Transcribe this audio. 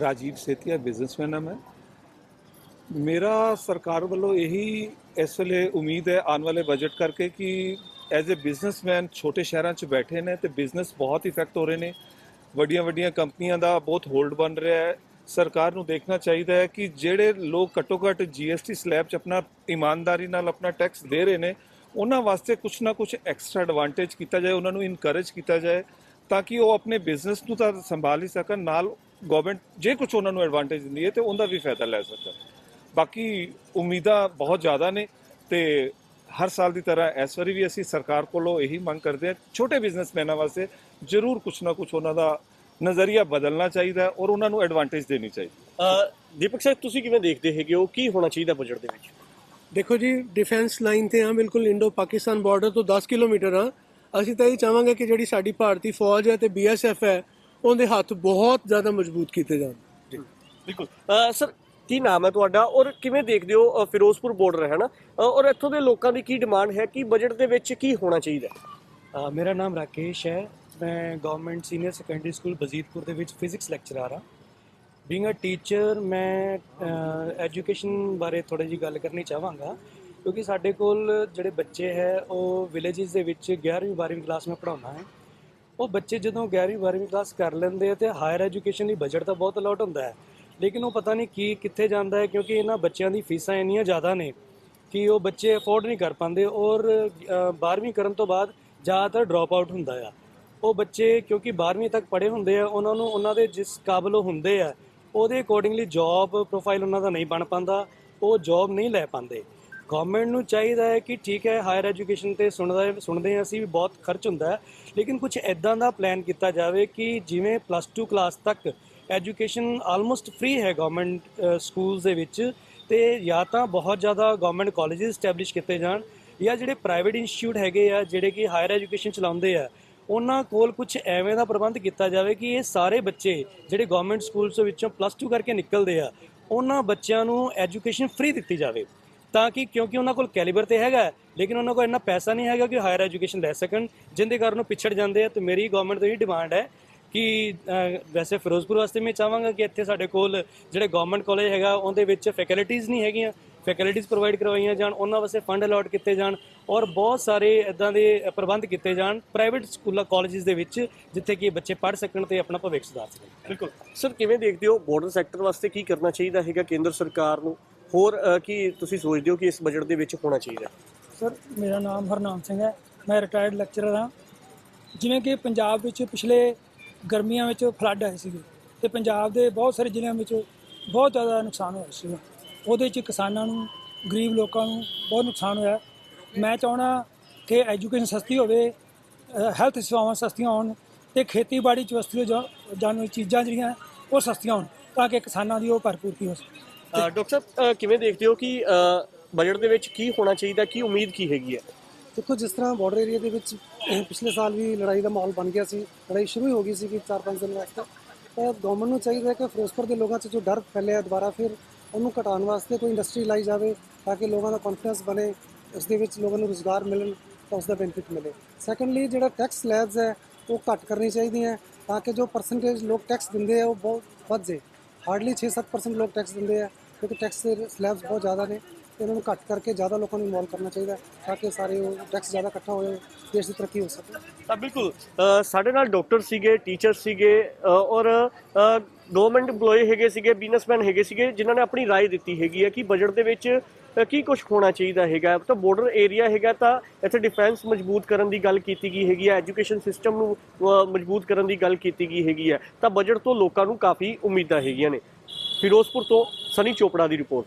Rajiv Setia businessman ਹਾਂ ਮੈਂ। ਮੇਰਾ ਸਰਕਾਰ ਵੱਲੋਂ ਇਹੀ ਇਸ ਵੇਲੇ ਉਮੀਦ ਹੈ, ਆਉਣ ਵਾਲੇ ਬਜਟ ਕਰਕੇ ਕਿ ਐਜ਼ ਅ ਬਿਜ਼ਨਸਮੈਨ ਛੋਟੇ ਸ਼ਹਿਰਾਂ 'ਚ ਬੈਠੇ ਨੇ ਤੇ ਬਿਜ਼ਨਸ ਬਹੁਤ ਇਫੈਕਟ ਹੋ ਰਹੇ ਨੇ। ਵੱਡੀਆਂ ਵੱਡੀਆਂ ਕੰਪਨੀਆਂ ਦਾ ਬਹੁਤ ਹੋਲਡ ਬਣ ਰਿਹਾ ਹੈ। ਸਰਕਾਰ ਨੂੰ ਦੇਖਣਾ ਚਾਹੀਦਾ ਹੈ ਕਿ ਜਿਹੜੇ ਲੋਕ ਘੱਟੋ ਘੱਟ ਜੀਐਸਟੀ ਸਲੈਬ 'ਚ ਆਪਣਾ ਇਮਾਨਦਾਰੀ ਨਾਲ ਆਪਣਾ ਟੈਕਸ ਦੇ ਰਹੇ ਨੇ, ਉਹਨਾਂ ਵਾਸਤੇ ਕੁਝ ਨਾ ਕੁਝ ਐਕਸਟਰਾ ਐਡਵਾਂਟੇਜ ਕੀਤਾ ਜਾਏ, ਉਹਨਾਂ ਨੂੰ ਇਨਕਰੇਜ ਕੀਤਾ ਜਾਏ, ਤਾਂ ਕਿ ਉਹ ਆਪਣੇ ਬਿਜ਼ਨਸ ਨੂੰ ਤਾਂ ਸੰਭਾਲ ਹੀ ਸਕਣ, ਨਾਲ ਗਵਰਨਮੈਂਟ ਜੇ ਕੁਝ ਉਹਨਾਂ ਨੂੰ ਐਡਵਾਂਟੇਜ ਦਿੰਦੀ ਹੈ ਤੇ ਉਹਦਾ ਵੀ ਫਾਇਦਾ ਲੈ ਸਕਣ ਬਾਕੀ ਉਮੀਦਾਂ ਬਹੁਤ ਜ਼ਿਆਦਾ ਨੇ ਤੇ ਹਰ ਸਾਲ ਦੀ ਤਰ੍ਹਾਂ ਇਸ ਵਾਰੀ ਵੀ ਅਸੀਂ ਸਰਕਾਰ ਕੋਲੋਂ ਇਹੀ ਮੰਗ ਕਰਦੇ ਹਾਂ ਛੋਟੇ ਬਿਜ਼ਨਸਮੈਨਾਂ ਵਾਸਤੇ ਜ਼ਰੂਰ ਕੁਝ ਨਾ ਕੁਝ ਉਹਨਾਂ ਦਾ ਨਜ਼ਰੀਆ ਬਦਲਣਾ ਚਾਹੀਦਾ ਹੈ ਔਰ ਉਹਨਾਂ ਨੂੰ ਐਡਵਾਂਟੇਜ ਦੇਣੀ ਚਾਹੀਦੀ ਹੈ। ਅ, ਦੀਪਕ ਸਾਹਿਬ ਤੁਸੀਂ ਕਿਵੇਂ ਦੇਖਦੇ ਹੈਗੇ ਹੋ? ਕੀ ਹੋਣਾ ਚਾਹੀਦਾ ਬਜਟ ਦੇ ਵਿੱਚ? ਦੇਖੋ ਜੀ ਡਿਫੈਂਸ ਲਾਈਨ ਤੇ ਆ ਬਿਲਕੁਲ ਇੰਡੋ ਪਾਕਿਸਤਾਨ ਬਾਰਡਰ ਤੋਂ 10 ਕਿਲੋਮੀਟਰ ਆ ਅਸੀਂ ਤਾਂ ਇਹ ਚਾਹਾਂਗੇ ਕਿ ਜਿਹੜੀ ਸਾਡੀ ਭਾਰਤੀ ਫੌਜ ਹੈ ਤੇ ਬੀਐਸਐਫ ਹੈ ਉਹਦੇ ਹੱਥ ਬਹੁਤ ਜ਼ਿਆਦਾ ਮਜ਼ਬੂਤ ਕੀਤੇ ਜਾਣ। ਬਿਲਕੁਲ। ਅ, ਸਰ ਕੀ ਨਾਮ ਹੈ ਤੁਹਾਡਾ ਔਰ ਕਿਵੇਂ ਦੇਖਦੇ ਹੋ ਫਿਰੋਜ਼ਪੁਰ ਬਾਰਡਰ ਹੈ ਨਾ? ਔਰ ਇੱਥੋਂ ਦੇ ਲੋਕਾਂ ਦੀ ਕੀ ਡਿਮਾਂਡ ਹੈ ਕਿ ਬਜਟ ਦੇ ਵਿੱਚ ਕੀ ਹੋਣਾ ਚਾਹੀਦਾ? ਮੇਰਾ ਨਾਮ ਰਾਕੇਸ਼ ਹੈ। ਮੈਂ government senior secondary school Bazitpur ਦੇ ਵਿੱਚ ਫਿਜ਼ਿਕਸ ਲੈਕਚਰਰ ਹਾਂ। ਬੀਇੰਗ ਅ ਟੀਚਰ ਮੈਂ ਐਜੂਕੇਸ਼ਨ ਬਾਰੇ ਥੋੜੀ ਜੀ ਗੱਲ ਕਰਨੀ ਚਾਹਾਂਗਾ ਕਿਉਂਕਿ ਸਾਡੇ ਕੋਲ ਜਿਹੜੇ ਬੱਚੇ ਹੈ ਉਹ ਵਿਲੇजेस ਦੇ ਵਿੱਚ 11ਵੀਂ 12ਵੀਂ ਕਲਾਸ ਮੈਂ ਪੜ੍ਹਾਉਣਾ ਹੈ। ਉਹ ਬੱਚੇ ਜਦੋਂ 11ਵੀਂ 12ਵੀਂ ਕਲਾਸ ਕਰ ਲੈਂਦੇ ਆ ਤੇ ਹਾਇਰ ਐਜੂਕੇਸ਼ਨ ਲਈ ਬਜਟ ਤਾਂ ਬਹੁਤ ਅਲਾਟ ਹੁੰਦਾ ਹੈ। ਲੇਕਿਨ ਉਹ ਪਤਾ ਨਹੀਂ ਕੀ, ਕਿੱਥੇ ਜਾਂਦਾ ਹੈ, ਕਿਉਂਕਿ ਇਹਨਾਂ ਬੱਚਿਆਂ ਦੀ ਫੀਸਾਂ ਇੰਨੀਆਂ ਜ਼ਿਆਦਾ ਨੇ ਕਿ ਉਹ ਬੱਚੇ ਅਫੋਰਡ ਨਹੀਂ ਕਰ ਪਾਉਂਦੇ ਔਰ 12ਵੀਂ ਕਰਨ ਤੋਂ ਬਾਅਦ ਜ਼ਿਆਦਾਤਰ ਡ੍ਰੌਪ ਆਊਟ ਹੁੰਦਾ ਆ। ਉਹ ਬੱਚੇ ਕਿਉਂਕਿ 12ਵੀਂ ਤੱਕ ਪੜ੍ਹੇ ਹੁੰਦੇ ਆ, ਉਹਨਾਂ ਨੂੰ ਉਹਨਾਂ ਦੇ ਜਿਸ ਕਾਬਲ ਉਹ ਹੁੰਦੇ ਆ, ਉਹਦੇ ਅਕੋਰਡਿੰਗਲੀ ਜੌਬ ਪ੍ਰੋਫਾਈਲ ਉਹਨਾਂ ਦਾ ਨਹੀਂ ਬਣ ਪਾਉਂਦਾ, ਉਹ ਜੌਬ ਨਹੀਂ ਲੈ ਪਾਉਂਦੇ। ਗਵਰਨਮੈਂਟ ਨੂੰ ਚਾਹੀਦਾ ਹੈ ਕਿ ਠੀਕ ਹੈ ਹਾਇਰ ਐਜੂਕੇਸ਼ਨ ਤੇ ਸੁਣਦਾ ਸੁਣਦੇ ਹਾਂ ਅਸੀਂ ਵੀ ਬਹੁਤ ਖਰਚ ਹੁੰਦਾ ਹੈ। ਲੇਕਿਨ ਕੁਝ ਐਦਾਂ ਦਾ ਪਲਾਨ ਕੀਤਾ ਜਾਵੇ ਕਿ ਜਿਵੇਂ ਪਲੱਸ 2 ਕਲਾਸ ਤੱਕ ਐਜੂਕੇਸ਼ਨ ਆਲਮੋਸਟ ਫ੍ਰੀ ਹੈ ਗਵਰਨਮੈਂਟ ਸਕੂਲਸ ਦੇ ਵਿੱਚ ਤੇ ਜਾਂ ਤਾਂ ਬਹੁਤ ਜ਼ਿਆਦਾ ਗਵਰਨਮੈਂਟ ਕਾਲਜਸ ਸਟੈਬਲਿਸ਼ ਕੀਤੇ ਜਾਣ ਜਾਂ ਜਿਹੜੇ ਪ੍ਰਾਈਵੇਟ ਇੰਸਟੀਚਿਊਟ ਹੈਗੇ ਆ, ਜਿਹੜੇ ਕਿ ਹਾਇਰ ਐਜੂਕੇਸ਼ਨ ਚਲਾਉਂਦੇ ਆ, ਉਹਨਾਂ ਕੋਲ ਕੁਝ ਐਵੇਂ ਦਾ ਪ੍ਰਬੰਧ ਕੀਤਾ ਜਾਵੇ ਕਿ ਇਹ ਸਾਰੇ ਬੱਚੇ ਜਿਹੜੇ ਗਵਰਨਮੈਂਟ ਸਕੂਲਸ ਵਿੱਚੋਂ ਪਲੱਸ 2 ਕਰਕੇ ਨਿਕਲਦੇ ਆ, ਉਹਨਾਂ ਬੱਚਿਆਂ ਨੂੰ ਐਜੂਕੇਸ਼ਨ ਫ੍ਰੀ ਦਿੱਤੀ ਜਾਵੇ। ਤਾਂ ਕਿ ਕਿਉਂਕਿ ਉਹਨਾਂ ਕੋਲ ਕੈਲੀਬਰ ਤੇ ਹੈਗਾ ਲੇਕਿਨ ਉਹਨਾਂ ਕੋਲ ਇੰਨਾ ਪੈਸਾ ਨਹੀਂ ਹੈਗਾ ਕਿ ਹਾਇਰ ਐਜੂਕੇਸ਼ਨ ਲੈ ਸਕਣ ਜਿੰਦੇ ਕਾਰਨ ਉਹ ਪਿਛੜ ਜਾਂਦੇ ਆ ਤੇ ਮੇਰੀ ਗਵਰਨਮੈਂਟ ਤੋਂ ਇਹ ਡਿਮਾਂਡ ਹੈ ਕਿ ਵੈਸੇ ਫਿਰੋਜ਼ਪੁਰ ਵਾਸਤੇ ਮੈਂ ਚਾਹਾਂਗਾ ਕਿ ਇੱਥੇ ਸਾਡੇ ਕੋਲ ਜਿਹੜੇ ਗਵਰਨਮੈਂਟ ਕਾਲਜ ਹੈਗਾ ਉਹਦੇ ਵਿੱਚ ਫੈਕਲਟੀਆਂ ਨਹੀਂ ਹੈਗੀਆਂ ਫੈਕਲਟੀਆਂ ਪ੍ਰੋਵਾਈਡ ਕਰਵਾਈਆਂ ਜਾਣ ਉਹਨਾਂ ਵਾਸਤੇ ਫੰਡ ਅਲਾਟ ਕੀਤੇ ਜਾਣ ਔਰ ਬਹੁਤ ਸਾਰੇ ਇਦਾਂ ਦੇ ਪ੍ਰਬੰਧ ਕੀਤੇ ਜਾਣ ਪ੍ਰਾਈਵੇਟ ਸਕੂਲਾਂ ਕਾਲਜਸ ਦੇ ਵਿੱਚ ਜਿੱਥੇ ਕਿ ਬੱਚੇ ਪੜ੍ਹ ਸਕਣ ਤੇ ਆਪਣਾ ਭਵਿੱਖ ਸੁਧਾਰ ਸਕਣ। ਬਿਲਕੁਲ। ਸਰ ਕਿਵੇਂ ਦੇਖਦੇ ਹੋ ਬਾਰਡਰ ਸੈਕਟਰ ਵਾਸਤੇ ਕੀ ਕਰਨਾ ਚਾਹੀਦਾ ਹੈਗਾ ਕੇਂਦਰ ਸਰਕਾਰ ਨੂੰ? ਹੋਰ ਅ, ਕੀ ਤੁਸੀਂ ਸੋਚਦੇ ਹੋ ਕਿ ਇਸ ਬਜਟ ਦੇ ਵਿੱਚ ਹੋਣਾ ਚਾਹੀਦਾ? ਸਰ ਮੇਰਾ ਨਾਮ ਹਰਨਾਮ ਸਿੰਘ ਹੈ। ਮੈਂ ਰਿਟਾਇਰਡ ਲੈਕਚਰਰ ਹਾਂ। ਜਿਵੇਂ ਕਿ ਪੰਜਾਬ ਵਿੱਚ ਪਿਛਲੇ ਗਰਮੀਆਂ ਵਿੱਚ ਫਲੱਡ ਆਏ ਸੀਗੇ ਤੇ ਪੰਜਾਬ ਦੇ ਬਹੁਤ ਸਾਰੇ ਜ਼ਿਲ੍ਹਿਆਂ ਵਿੱਚ ਬਹੁਤ ਜ਼ਿਆਦਾ ਨੁਕਸਾਨ ਹੋਇਆ ਸੀਗਾ। ਉਹਦੇ 'ਚ ਕਿਸਾਨਾਂ ਨੂੰ ਗਰੀਬ ਲੋਕਾਂ ਨੂੰ ਬਹੁਤ ਨੁਕਸਾਨ ਹੋਇਆ। ਮੈਂ ਚਾਹਣਾ ਕਿ ਐਜੂਕੇਸ਼ਨ ਸਸਤੀ ਹੋਵੇ ਹੈਲਥ ਸੇਵਾਵਾਂ ਸਸਤੀਆਂ ਹੋਣ ਤੇ ਖੇਤੀਬਾੜੀ ਚ ਵਸਤੂ ਜੋ ਚੀਜ਼ਾਂ ਜਿਹੜੀਆਂ ਉਹ ਸਸਤੀਆਂ ਹੋਣ ਤਾਂ ਕਿ ਕਿਸਾਨਾਂ ਦੀ ਉਹ ਭਰਪੂਰਤੀ ਹੋ ਸਕੇ। ਡਾਕਟਰ ਸਾਹਿਬ ਕਿਵੇਂ ਦੇਖਦੇ ਹੋ ਕਿ ਬਜਟ ਦੇ ਵਿੱਚ ਕੀ ਹੋਣਾ ਚਾਹੀਦਾ, ਕੀ ਉਮੀਦ ਕੀ ਹੈਗੀ ਹੈ? ਦੇਖੋ, ਜਿਸ ਤਰ੍ਹਾਂ ਬਾਰਡਰ ਏਰੀਆ ਦੇ ਵਿੱਚ ਪਿਛਲੇ ਸਾਲ ਵੀ ਲੜਾਈ ਦਾ ਮਾਹੌਲ ਬਣ ਗਿਆ ਸੀ, ਲੜਾਈ ਸ਼ੁਰੂ ਹੋ ਗਈ ਸੀ ਕਿ 4-5 ਦਿਨ ਵਾਸਤੇ, ਤਾਂ ਗਵਰਨਮੈਂਟ ਨੂੰ ਚਾਹੀਦਾ ਕਿ ਫਿਰੋਜ਼ਪੁਰ ਦੇ ਲੋਕਾਂ 'ਚ ਜੋ ਡਰ ਫੈਲਿਆ ਦੁਬਾਰਾ ਫਿਰ ਉਹਨੂੰ ਘਟਾਉਣ ਵਾਸਤੇ ਕੋਈ ਇੰਡਸਟਰੀ ਲਾਈ ਜਾਵੇ, ਤਾਂ ਕਿ ਲੋਕਾਂ ਦਾ ਕੌਨਫੀਡੈਂਸ ਬਣੇ, ਉਸ ਦੇ ਵਿੱਚ ਲੋਕਾਂ ਨੂੰ ਰੋਜ਼ਗਾਰ ਮਿਲਣ, ਤਾਂ ਉਸ ਦਾ ਬੈਨੀਫਿਟ ਮਿਲੇ। ਸੈਕੰਡਲੀ ਜਿਹੜਾ ਟੈਕਸ ਸਲੈਬਸ ਹੈ, ਉਹ ਘੱਟ ਕਰਨੀ ਚਾਹੀਦੀਆਂ ਤਾਂ ਕਿ ਜੋ ਪਰਸੈਂਟੇਜ ਲੋਕ ਟੈਕਸ ਦਿੰਦੇ ਆ, ਉਹ ਬਹੁਤ ਵੱਧ ਜੇ ਹਾਰਡਲੀ 6-7% ਲੋਕ ਟੈਕਸ ਦਿੰਦੇ ਆ ਕਿਉਂਕਿ ਟੈਕਸ ਦੇ ਸਲੈਬਸ ਬਹੁਤ ਜ਼ਿਆਦਾ ਨੇ ਤੇ ਇਹਨਾਂ ਨੂੰ ਘੱਟ ਕਰਕੇ ਜ਼ਿਆਦਾ ਲੋਕਾਂ ਨੂੰ ਇਨਵੋਲਵ ਕਰਨਾ ਚਾਹੀਦਾ ਤਾਂ ਕਿ ਸਾਰੇ ਉਹ ਟੈਕਸ ਜ਼ਿਆਦਾ ਇਕੱਠਾ ਹੋਏ ਦੇਸ਼ ਦੀ ਤਰੱਕੀ ਹੋ ਸਕੇ ਤਾਂ ਬਿਲਕੁਲ ਅ, ਸਾਡੇ ਨਾਲ ਡਾਕਟਰ ਸੀਗੇ ਟੀਚਰ ਸੀਗੇ ਅ, ਔਰ ਗਵਰਨਮੈਂਟ EMPLOYE ਹੈਗੇ ਸੀਗੇ ਬਿਜ਼ਨਸਮੈਨ ਹੈਗੇ ਸੀਗੇ ਜਿਨ੍ਹਾਂ ਨੇ ਆਪਣੀ رائے ਦਿੱਤੀ ਹੈਗੀ ਹੈ ਕਿ ਬਜਟ ਦੇ ਵਿੱਚ ਅ, ਕੀ ਕੁਝ ਹੋਣਾ ਚਾਹੀਦਾ ਹੈਗਾ? ਤਾਂ ਬਾਰਡਰ ਏਰੀਆ ਹੈਗਾ ਤਾਂ ਇੱਥੇ ਡਿਫੈਂਸ ਮਜ਼ਬੂਤ ਕਰਨ ਦੀ ਗੱਲ ਕੀਤੀ ਗਈ ਹੈਗੀ ਹੈ ਐਜੂਕੇਸ਼ਨ ਸਿਸਟਮ ਨੂੰ ਮਜ਼ਬੂਤ ਕਰਨ ਦੀ ਗੱਲ ਕੀਤੀ ਗਈ ਹੈਗੀ ਹੈ। ਤਾਂ ਬਜਟ ਤੋਂ ਲੋਕਾਂ ਨੂੰ ਕਾਫੀ ਉਮੀਦਾਂ ਹੈਗੀਆਂ ਨੇ। ਫਿਰੋਜ਼ਪੁਰ ਤੋਂ ਸਨੀ ਚੋਪੜਾ ਦੀ ਰਿਪੋਰਟ